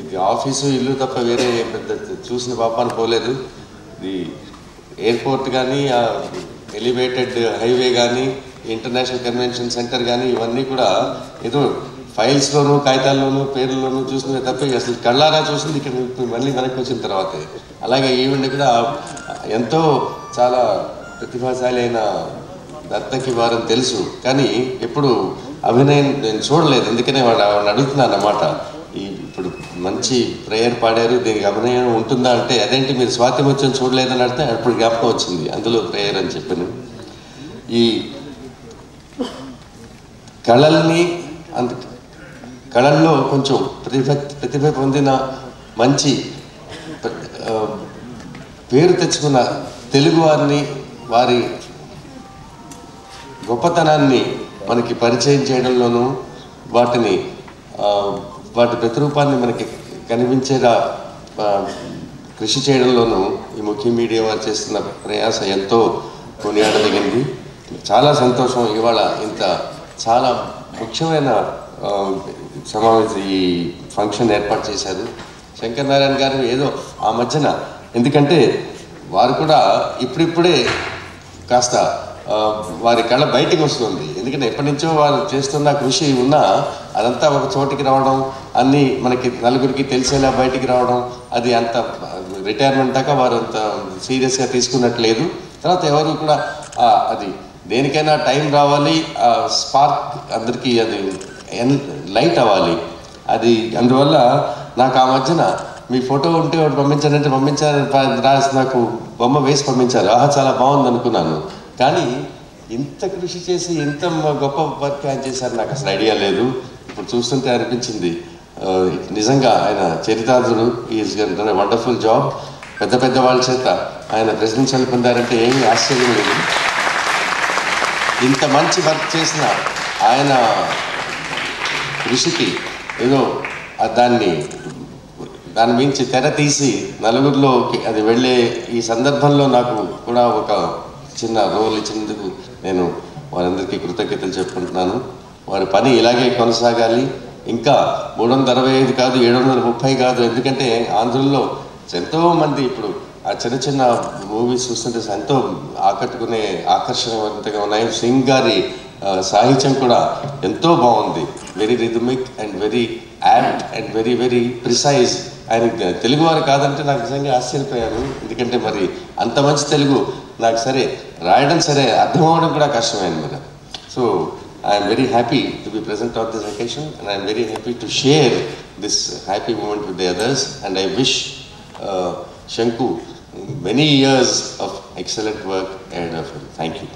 ఇది ఆఫీసు ఇల్లు తప్ప వేరే పెద్ద చూసిన పాపాన్ని పోలేదు. ఇది ఎయిర్పోర్ట్ కానీ ఎలివేటెడ్ హైవే కానీ ఇంటర్నేషనల్ కన్వెన్షన్ సెంటర్ కానీ ఇవన్నీ కూడా ఏదో ఫైల్స్లోను కాగితాల్లోనూ పేర్లలోనూ చూసినవి తప్ప అసలు కళ్ళారా చూసింది ఇక్కడ మళ్ళీ వెనక్కి వచ్చిన తర్వాతే. అలాగే ఈవెంట్ కూడా ఎంతో చాలా ప్రతిభాశాలి అయిన దత్తకి వారని తెలుసు. కానీ ఎప్పుడు అభినయం నేను చూడలేదు. ఎందుకనే వాడు అడుగుతున్నాను అన్నమాట మంచి ప్రేయర్ పాడారు. దీనికి అభినయం ఉంటుందా అంటే అదేంటి మీరు స్వాతి ముత్యం చూడలేదని అంటే అప్పుడు జ్ఞాపకం వచ్చింది. అందులో ప్రేయర్ అని చెప్పాను. ఈ కళల్ని అంత కళల్లో కొంచెం ప్రతిభ ప్రతిభ పొందిన మంచి పేరు తెచ్చుకున్న తెలుగు వారిని వారి గొప్పతనాన్ని మనకి పరిచయం చేయడంలోనూ వాటిని వాటి ప్రతిరూపాన్ని మనకి కనిపించేలా కృషి చేయడంలోనూ ఈ ముఖ్య మీడియా వారు చేస్తున్న ప్రయాస ఎంతో కొనియాడదగింది. చాలా సంతోషం. ఇవాళ ఇంత చాలా ముఖ్యమైన సమావేశం ఈ ఫంక్షన్ ఏర్పాటు చేశారు. శంకర్ నారాయణ గారు ఏదో ఆ మధ్యన ఎందుకంటే వారు కూడా ఇప్పుడిప్పుడే కాస్త వారి కళ బయటికి వస్తుంది. ఎందుకంటే ఎప్పటి నుంచో వారు చేస్తున్న కృషి ఉన్నా అదంతా ఒక చోటికి రావడం అన్నీ మనకి నలుగురికి తెలిసేలా బయటికి రావడం అది అంత రిటైర్మెంట్ దాకా వారు అంత సీరియస్గా తీసుకున్నట్లేదు. తర్వాత ఎవరు కూడా అది దేనికైనా టైం రావాలి స్పార్క్ అందరికీ అది ఎన్ లైట్ అవ్వాలి. అది అందువల్ల నాకు ఆ మధ్యన మీ ఫోటో ఉంటే ఒకటి పంపించారంటే పంపించారని రాసి నాకు బొమ్మ వేసి పంపించారు. ఆహా చాలా బాగుంది అనుకున్నాను కానీ ఇంత కృషి చేసి ఇంత గొప్ప వర్క్ ఆయన చేశారు నాకు అసలు ఐడియా లేదు. ఇప్పుడు చూస్తుంటే అనిపించింది. నిజంగా ఆయన చరితార్థుడు ఈజ్ వండర్ఫుల్ జాబ్ పెద్ద పెద్ద వాళ్ళ చేత ఆయన ప్రెసిడెన్షియల్ పొందారంటే ఏమీ ఆశ్చర్యం లేదు. ఇంత మంచి వర్క్ చేసిన ఆయన కృషికి ఏదో దాన్ని దాని మించి తెర తీసి నలుగురిలోకి అది వెళ్ళే ఈ సందర్భంలో నాకు కూడా ఒక చిన్న రోల్ ఇచ్చినందుకు నేను వారందరికీ కృతజ్ఞతలు చెప్పుకుంటున్నాను. వారి పని ఇలాగే కొనసాగాలి. ఇంకా మూడు వందల అరవై ఐదు కాదు ఏడు వందల ముప్పై కాదు. ఎందుకంటే ఆంధ్రుల్లో ఎంతో మంది ఇప్పుడు ఆ చిన్న చిన్న మూవీస్ చూస్తుంటే ఎంతో ఆకట్టుకునే ఆకర్షణవంతంగా ఉన్నాయి. సింగ్ గారి సాహిత్యం కూడా ఎంతో బాగుంది. Very rhythmic and very apt and very very precise. ఆయన తెలుగు వారు కాదంటే నాకు నిజంగా ఆశ్చర్యపోయాను. ఎందుకంటే మరి అంత మంచి తెలుగు నాకు సరే రాయడం సరే అర్థం అవ్వడం కూడా కష్టమైంది మరి so I'm very happy to be present on this occasion and I'm very happy to share this happy moment with the others and I wish శంకు many years of excellent work ahead of him. Thank you.